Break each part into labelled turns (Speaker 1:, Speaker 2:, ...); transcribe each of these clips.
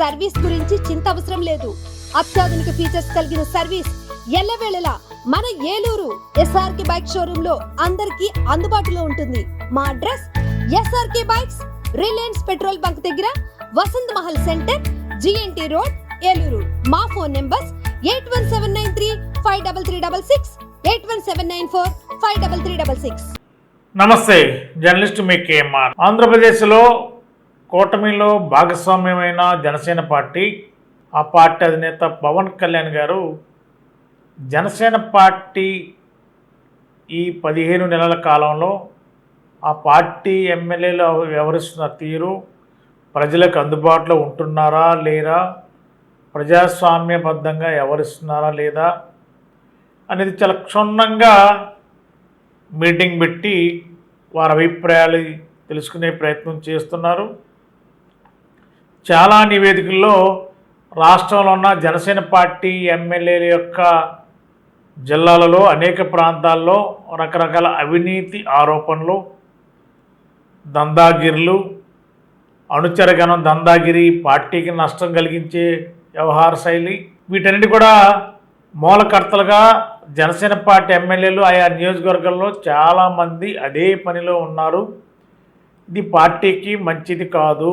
Speaker 1: Service గురించి చింత అవసరం లేదు. అత్యాధునిక ఫీచర్స్ కలిగిన సర్వీస్ ఎల్లవేళలా మన ఏలూరు ఎస్ఆర్కే బైక్ షోరూమ్లో అందరికీ అందుబాటులో ఉంటుంది. మా address SRK bikes Reliance petrol bunk దగ్గర Vasant Mahal center GNT road Eluru. మా phone numbers eight one seven nine three five double three double six eight one seven nine four five double three double six.
Speaker 2: నమస్తే journalist మీ KMR ఆంధ్రప్రదేశ్లో కూటమిలో భాగస్వామ్యమైన Janasena party ఆ party అధినేత పవన్ కళ్యాణ్ గారు Janasena party ఈ పదిహేను నెలల కాలంలో ఆ పార్టీ ఎమ్మెల్యేలు వ్యవహరిస్తున్న తీరు ప్రజలకు అందుబాటులో ఉంటున్నారా లేరా? ప్రజాస్వామ్యబద్ధంగా వ్యవహరిస్తున్నారా లేదా? అనేది చాలా క్షుణ్ణంగా మీటింగ్ పెట్టి వారి అభిప్రాయాలు తెలుసుకునే ప్రయత్నం చేస్తున్నారు. చాలా నివేదికల్లో రాష్ట్రంలో ఉన్న జనసేన పార్టీ ఎమ్మెల్యేల యొక్క జిల్లాలలో అనేక ప్రాంతాల్లో రకరకాల అవినీతి ఆరోపణలు దందాగిరులు అనుచరగణం దందాగిరి పార్టీకి నష్టం కలిగించే వ్యవహార శైలి వీటన్నిటి కూడా మూలకర్తలుగా జనసేన పార్టీ ఎమ్మెల్యేలు ఆయా నియోజకవర్గంలో చాలామంది అదే పనిలో ఉన్నారు. ఇది పార్టీకి మంచిది కాదు.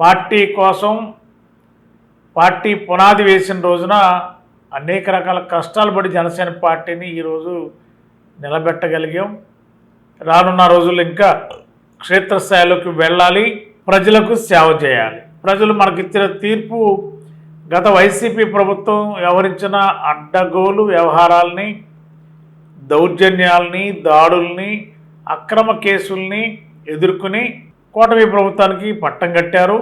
Speaker 2: పార్టీ కోసం పార్టీ పునాది వేసిన రోజున అనేక రకాల కష్టాలు పడి జనసేన పార్టీని ఈరోజు నిలబెట్టగలిగాం. రానున్న రోజుల్లో ఇంకా క్షేత్రస్థాయిలోకి వెళ్ళాలి ప్రజలకు సేవ చేయాలి. ప్రజలు మనకిచ్చిన తీర్పు గత వైసీపీ ప్రభుత్వం వ్యవహరించిన అడ్డగోలు వ్యవహారాల్ని దౌర్జన్యాల్ని దాడుల్ని అక్రమ కేసుల్ని ఎదుర్కొని కూటమి ప్రభుత్వానికి పట్టం కట్టారు.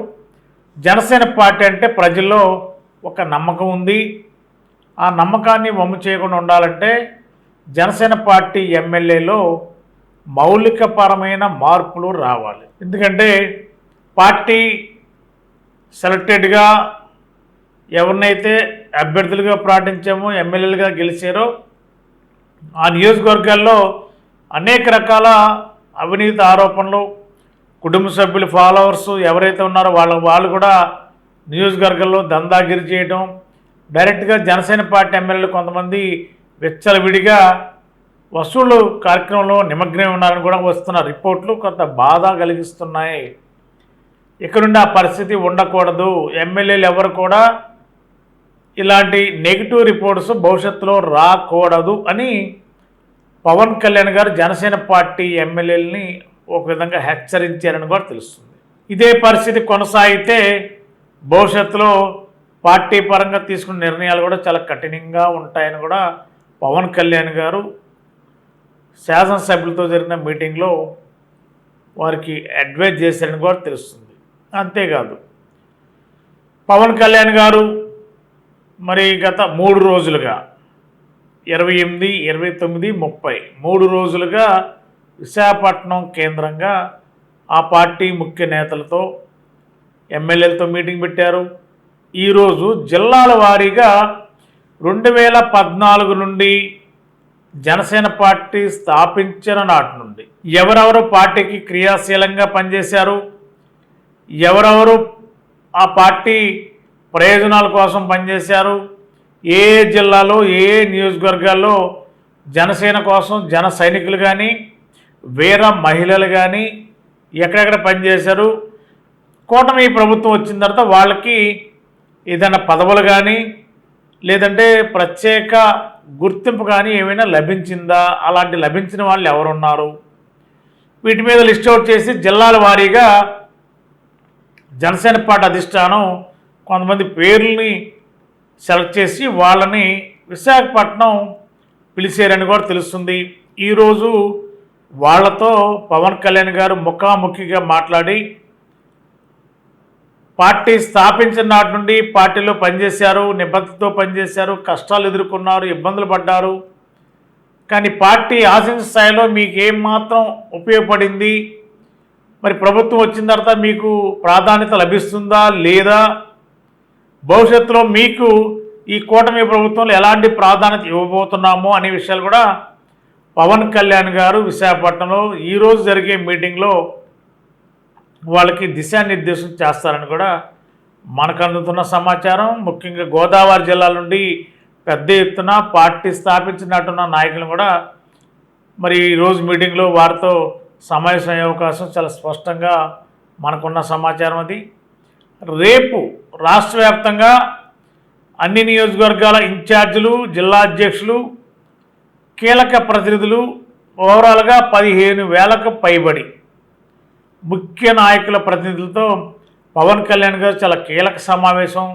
Speaker 2: జనసేన పార్టీ అంటే ప్రజల్లో ఒక నమ్మకం ఉంది. ఆ నమ్మకాన్ని వమ్ము చేయకుండా ఉండాలంటే జనసేన పార్టీ ఎమ్మెల్యేలో మౌలికపరమైన మార్పులు రావాలి. ఎందుకంటే పార్టీ సెలెక్టెడ్గా ఎవరినైతే అభ్యర్థులుగా ప్రకటించామో ఎమ్మెల్యేలుగా గెలిచారో ఆ నియోజకవర్గాల్లో అనేక రకాల అవినీతి ఆరోపణలు కుటుంబ సభ్యులు ఫాలోవర్స్ ఎవరైతే ఉన్నారో వాళ్ళ వాళ్ళు కూడా నియోజకవర్గంలో దందాగిరి చేయడం డైరెక్ట్గా జనసేన పార్టీ ఎమ్మెల్యేలు కొంతమంది విచ్చలవిడిగా వసూళ్ళు కార్యక్రమంలో నిమగ్నం ఉన్నారని కూడా వస్తున్న రిపోర్ట్లు కొంత బాధ కలిగిస్తున్నాయి. ఇక్కడుండి ఆ పరిస్థితి ఉండకూడదు. ఎమ్మెల్యేలు ఎవరు కూడా ఇలాంటి నెగిటివ్ రిపోర్ట్స్ భవిష్యత్తులో రాకూడదు అని పవన్ కళ్యాణ్ గారు జనసేన పార్టీ ఎమ్మెల్యేలని ఒక విధంగా హెచ్చరించారని కూడా తెలుస్తుంది. ఇదే పరిస్థితి కొనసాగితే భవిష్యత్తులో పార్టీ పరంగా తీసుకున్న నిర్ణయాలు కూడా చాలా కఠినంగా ఉంటాయని కూడా పవన్ కళ్యాణ్ గారు శాసనసభ్యులతో జరిగిన మీటింగ్లో వారికి అడ్వైజ్ చేశారని కూడా తెలుస్తుంది. అంతేకాదు పవన్ కళ్యాణ్ గారు మరి గత మూడు రోజులుగా ఇరవై ఎనిమిది ఇరవై తొమ్మిది ముప్పై మూడు రోజులుగా విశాఖపట్నం కేంద్రంగా ఆ పార్టీ ముఖ్య నేతలతో ఎమ్మెల్యేలతో మీటింగ్ పెట్టారు. ఈరోజు జిల్లాల వారీగా రెండు వేల పద్నాలుగు నుండి జనసేన పార్టీ స్థాపించిన నాటి నుండి ఎవరెవరు పార్టీకి క్రియాశీలంగా పనిచేశారు? ఎవరెవరు ఆ పార్టీ ప్రయోజనాల కోసం పనిచేశారు? ఏ జిల్లాలో ఏ ఏ నియోజకవర్గాల్లో జనసేన కోసం జన సైనికులు కానీ వీర మహిళలు కానీ ఎక్కడెక్కడ పనిచేశారు కూటమి ప్రభుత్వం వచ్చిన తర్వాత వాళ్ళకి ఏదైనా పదవులు కానీ లేదంటే ప్రత్యేక గుర్తింపు కానీ ఏమైనా లభించిందా? అలాంటి లభించిన వాళ్ళు ఎవరున్నారు? వీటి మీద లిస్ట్ అవుట్ చేసి జిల్లాల వారీగా జనసేన పార్టీ అధిష్టానం కొంతమంది పేర్లని సెలెక్ట్ చేసి వాళ్ళని విశాఖపట్నం పిలిచారని కూడా తెలుస్తుంది. ఈరోజు వాళ్ళతో పవన్ కళ్యాణ్ గారు ముఖాముఖిగా మాట్లాడి పార్టీ స్థాపించిన నాటి నుండి పార్టీలో పనిచేశారు నిబద్ధతతో పనిచేశారు కష్టాలు ఎదుర్కొన్నారు ఇబ్బందులు పడ్డారు. కానీ పార్టీ ఆశించిన స్థాయిలో మీకు ఏం మాత్రం ఉపయోగపడింది? మరి ప్రభుత్వం వచ్చిన తర్వాత మీకు ప్రాధాన్యత లభిస్తుందా లేదా? భవిష్యత్తులో మీకు ఈ కూటమి ప్రభుత్వంలో ఎలాంటి ప్రాధాన్యత ఇవ్వబోతున్నామో అనే విషయాలు కూడా పవన్ కళ్యాణ్ గారు విశాఖపట్నంలో ఈరోజు జరిగే మీటింగ్లో వాళ్ళకి దిశానిర్దేశం చేస్తారని కూడా మనకు అందుతున్న సమాచారం. ముఖ్యంగా గోదావరి జిల్లా నుండి పెద్ద ఎత్తున పార్టీ స్థాపించినట్టున్న నాయకులు కూడా మరి ఈరోజు మీటింగ్లో వారితో సమావేశం అయ్యే అవకాశం చాలా స్పష్టంగా మనకున్న సమాచారం అది. రేపు రాష్ట్ర వ్యాప్తంగా అన్ని నియోజకవర్గాల ఇన్ఛార్జీలు జిల్లా అధ్యక్షులు కీలక ప్రతినిధులు ఓవరాల్గా పదిహేను వేలకు పైబడి. ముఖ్య నాయకుల ప్రతినిధులతో పవన్ కళ్యాణ్ గారు చాలా కీలక సమావేశం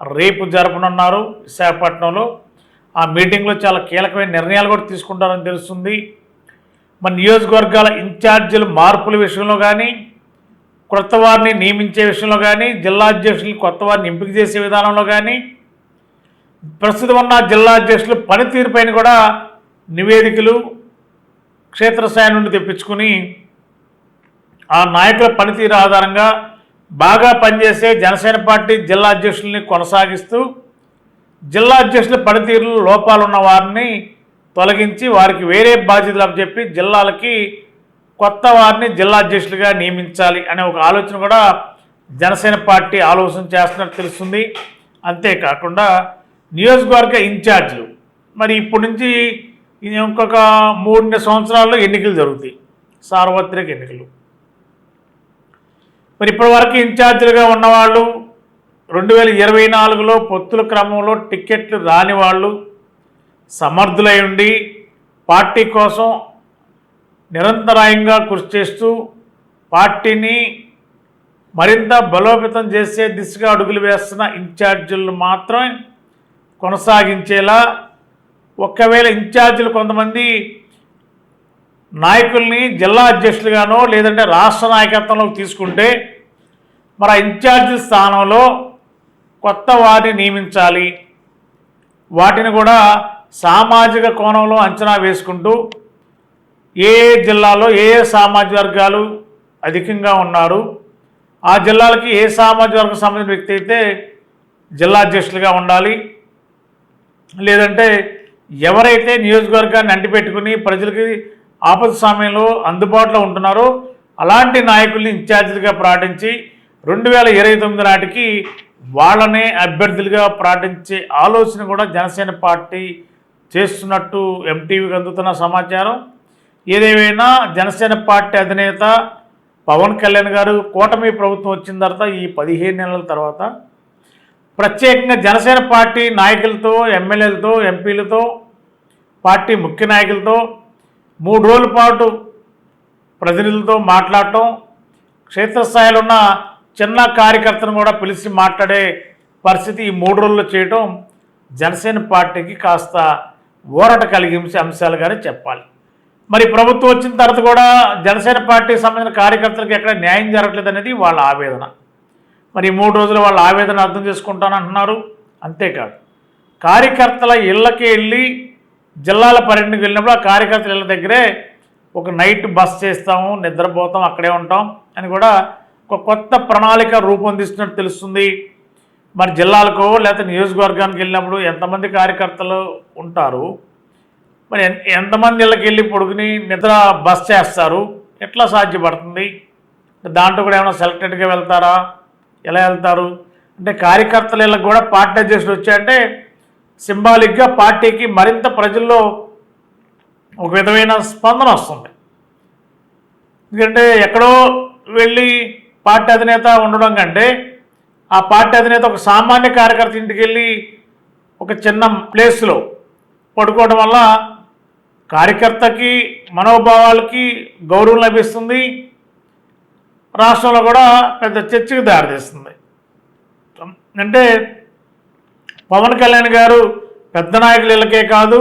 Speaker 2: రేపు జరపనున్నారు విశాఖపట్నంలో. ఆ మీటింగ్లో చాలా కీలకమైన నిర్ణయాలు కూడా తీసుకుంటారని తెలుస్తుంది. మన నియోజకవర్గాల ఇన్ఛార్జీల మార్పుల విషయంలో కానీ కొత్త వారిని నియమించే విషయంలో కానీ జిల్లా అధ్యక్షులు కొత్త వారిని ఎంపిక చేసే విధానంలో కానీ ప్రస్తుతం ఉన్న జిల్లా అధ్యక్షులు పనితీరుపైన కూడా నివేదికలు క్షేత్రస్థాయి నుండి తెప్పించుకుని ఆ నాయకుల పనితీరు ఆధారంగా బాగా పనిచేసే జనసేన పార్టీ జిల్లా అధ్యక్షుల్ని కొనసాగిస్తూ జిల్లా అధ్యక్షుల పనితీరులో లోపాలున్న వారిని తొలగించి వారికి వేరే బాధ్యతలు చెప్పి జిల్లాలకి కొత్త వారిని జిల్లా అధ్యక్షులుగా నియమించాలి అనే ఒక ఆలోచన కూడా జనసేన పార్టీ ఆలోచన చేస్తున్నట్టు తెలుస్తుంది. అంతేకాకుండా నియోజకవర్గ ఇన్ఛార్జీలు మరి ఇప్పటి నుంచి ఇంకొక మూడు సంవత్సరాల్లో ఎన్నికలు జరుగుతాయి. సార్వత్రిక ఎన్నికలు. మరి ఇప్పటివరకు ఇన్ఛార్జీలుగా ఉన్నవాళ్ళు రెండు వేల ఇరవై నాలుగులో పొత్తుల క్రమంలో టిక్కెట్లు రాని వాళ్ళు సమర్థులై ఉండి పార్టీ కోసం నిరంతరాయంగా కృషి చేస్తూ పార్టీని మరింత బలోపేతం చేసే దిశగా అడుగులు వేస్తున్న ఇన్ఛార్జీలను మాత్రం కొనసాగించేలా ఒకవేళ ఇన్ఛార్జీలు కొంతమంది నాయకుల్ని జిల్లా అధ్యక్షులుగానో లేదంటే రాష్ట్ర నాయకత్వంలోకి తీసుకుంటే మరి ఆ ఇన్ఛార్జీ స్థానంలో కొత్త వారిని నియమించాలి. వాటిని కూడా సామాజిక కోణంలో అంచనా వేసుకుంటూ ఏ ఏ జిల్లాలో ఏ ఏ సామాజిక వర్గాలు అధికంగా ఉన్నారు ఆ జిల్లాలకి ఏ సామాజిక వర్గం సంబంధించిన వ్యక్తి అయితే జిల్లా అధ్యక్షులుగా ఉండాలి. లేదంటే ఎవరైతే నియోజకవర్గాన్ని అంటిపెట్టుకుని ప్రజలకి ఆపద సమయంలో అందుబాటులో ఉంటున్నారో అలాంటి నాయకుల్ని ఇన్ఛార్జీలుగా ప్రకటించి రెండు వేల ఇరవై తొమ్మిది నాటికి వాళ్ళనే అభ్యర్థులుగా ప్రకటించే ఆలోచన కూడా జనసేన పార్టీ చేస్తున్నట్టు ఎంటీవీకి అందుతున్న సమాచారం. ఏదేమైనా జనసేన పార్టీ అధినేత పవన్ కళ్యాణ్ గారు కూటమి ప్రభుత్వం వచ్చిన తర్వాత ఈ పదిహేను నెలల తర్వాత ప్రత్యేకంగా జనసేన పార్టీ నాయకులతో ఎమ్మెల్యేలతో ఎంపీలతో పార్టీ ముఖ్య నాయకులతో మూడు రోజుల పాటు ప్రతినిధులతో మాట్లాడటం క్షేత్రస్థాయిలో ఉన్న చిన్న కార్యకర్తను కూడా పిలిచి మాట్లాడే పరిస్థితి ఈ మూడు రోజుల్లో చేయటం జనసేన పార్టీకి కాస్త ఊరట కలిగించే అంశాలుగానే చెప్పాలి. మరి ప్రభుత్వం వచ్చిన తర్వాత కూడా జనసేన పార్టీకి సంబంధించిన కార్యకర్తలకు ఎక్కడ న్యాయం జరగట్లేదు అనేది వాళ్ళ ఆవేదన. మరి మూడు రోజులు వాళ్ళ ఆవేదన అర్థం చేసుకుంటానంటున్నారు. అంతేకాదు కార్యకర్తల ఇళ్ళకి వెళ్ళి జిల్లాల పర్యటనకు వెళ్ళినప్పుడు ఆ కార్యకర్తల ఇళ్ళ దగ్గరే ఒక నైట్ బస్ చేస్తాము నిద్రపోతాం అక్కడే ఉంటాం అని కూడా ఒక కొత్త ప్రణాళిక రూపొందిస్తున్నట్టు తెలుస్తుంది. మరి జిల్లాలకు లేకపోతే నియోజకవర్గానికి వెళ్ళినప్పుడు ఎంతమంది కార్యకర్తలు ఉంటారు? మరి ఎంతమంది ఇళ్ళకి వెళ్ళి పొడుగుని నిద్ర బస్ చేస్తారు? ఎట్లా సాధ్యపడుతుంది? దాంట్లో కూడా ఏమైనా సెలెక్టెడ్గా వెళ్తారా? ఎలా వెళ్తారు? అంటే కార్యకర్తల కూడా పార్టీ అధ్యక్షుడు వచ్చాయంటే సింబాలిక్గా పార్టీకి మరింత ప్రజల్లో ఒక విధమైన స్పందన వస్తుంది. ఎందుకంటే ఎక్కడో వెళ్ళి పార్టీ అధినేత ఉండడం కంటే ఆ పార్టీ అధినేత ఒక సామాన్య కార్యకర్త ఇంటికి వెళ్ళి ఒక చిన్న ప్లేస్లో పడుకోవడం వల్ల కార్యకర్తకి మనోభావాలకి గౌరవం లభిస్తుంది. రాష్ట్రంలో కూడా పెద్ద చర్చకు దారితీస్తుంది అంటే పవన్ కళ్యాణ్ గారు పెద్ద నాయకుల ఇళ్ళకే కాదు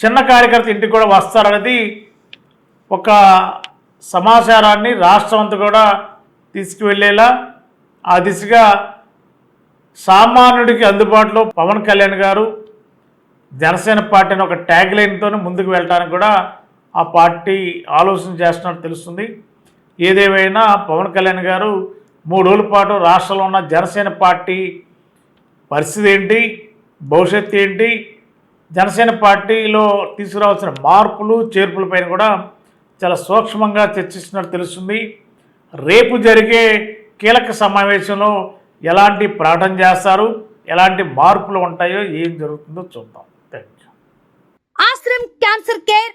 Speaker 2: చిన్న కార్యకర్త ఇంటికి కూడా వస్తారనేది ఒక సమాచారాన్ని రాష్ట్రం అంతా కూడా తీసుకువెళ్ళేలా ఆ దిశగా సామాన్యుడికి అందుబాటులో పవన్ కళ్యాణ్ గారు జనసేన పార్టీని ఒక ట్యాగ్ లైన్తో ముందుకు వెళ్ళడానికి కూడా ఆ పార్టీ ఆలోచన చేస్తున్నట్టు తెలుస్తుంది. ఏదేమైనా పవన్ కళ్యాణ్ గారు మూడు రోజుల పాటు రాష్ట్రంలో ఉన్న జనసేన పార్టీ పరిస్థితి ఏంటి? భవిష్యత్తు ఏంటి? జనసేన పార్టీలో తీసుకురావాల్సిన మార్పులు చేర్పులపైన కూడా చాలా సూక్ష్మంగా చర్చిస్తున్నట్టు తెలుస్తుంది. రేపు జరిగే కీలక సమావేశంలో ఎలాంటి ప్రకటన చేస్తారు? ఎలాంటి మార్పులు ఉంటాయో ఏం జరుగుతుందో చూద్దాం. Thank you
Speaker 1: Ashram cancer care